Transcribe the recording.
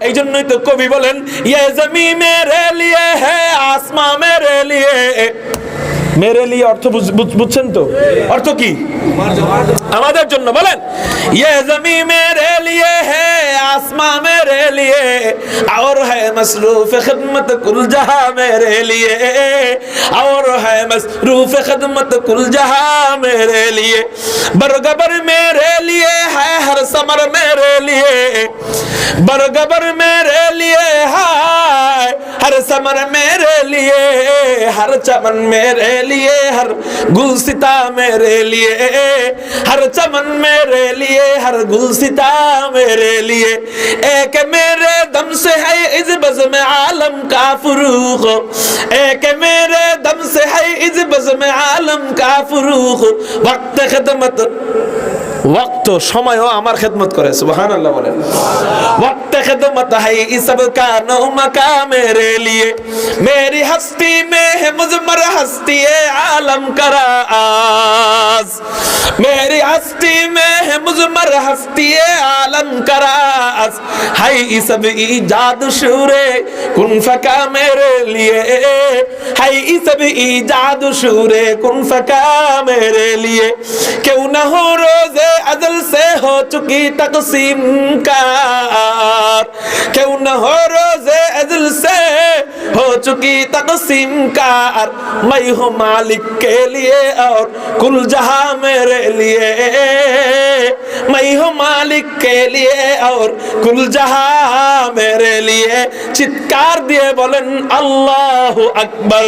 এই জন্যই তো কবি বলেন ইয়ে জমি মেরে লিয়ে হে, আসমা মেরে লিয়ে। মেরে লিয়ে অর্থ বুঝছেন তো? অর্থ কি? আমাদের জন্য বলেন ইয়ে জমি মেরে লিয়ে হে, আসমা لیے اور ہے مصروف خدمت کل جہاں میرے لیے۔ اور ہے مصروف خدمت کل جہاں میرے لیے۔ برگبر میرے لیے ہے ہر سمر میرے لیے۔ برگبر میرے لیے ہے समर मेरे लिए हर चमन मेरे लिए हर गुलसिता मेरे लिए हर चमन मेरे लिए हर गुलसिता मेरे लिए एक मेरे दम से है इस बज में आलम का फरूख एक मेरे दम से है इस बज में आलम का फरूख वक्त खिदमत वक्त সময়ও আমার খেদমত করে সুবহান আল্লাহ বলেন वक्त खिदमत है इस सब का नो मका मेरे लिए मेरी हस्ती में है मुजमर हस्ती आलम करा आज मेरी हस्ती में है मुजमर हस्ती आलम करा ناز ہائی سب ایجاد شورے کن فکا میرے لیے۔ ہائی سب ایجاد شورے کن فکا میرے لیے۔ کیوں نہ ہو روزے عدل سے ہو چکی تقسیم کار کیوں نہ ہو روزے عدل سے ہو چکی تقسیم کار میں ہوں مالک کے لیے اور کل جہاں میرے لیے۔ مالک کے لیے اور کل جہاں میرے لیے چتکار دیے بولن اللہ اکبر۔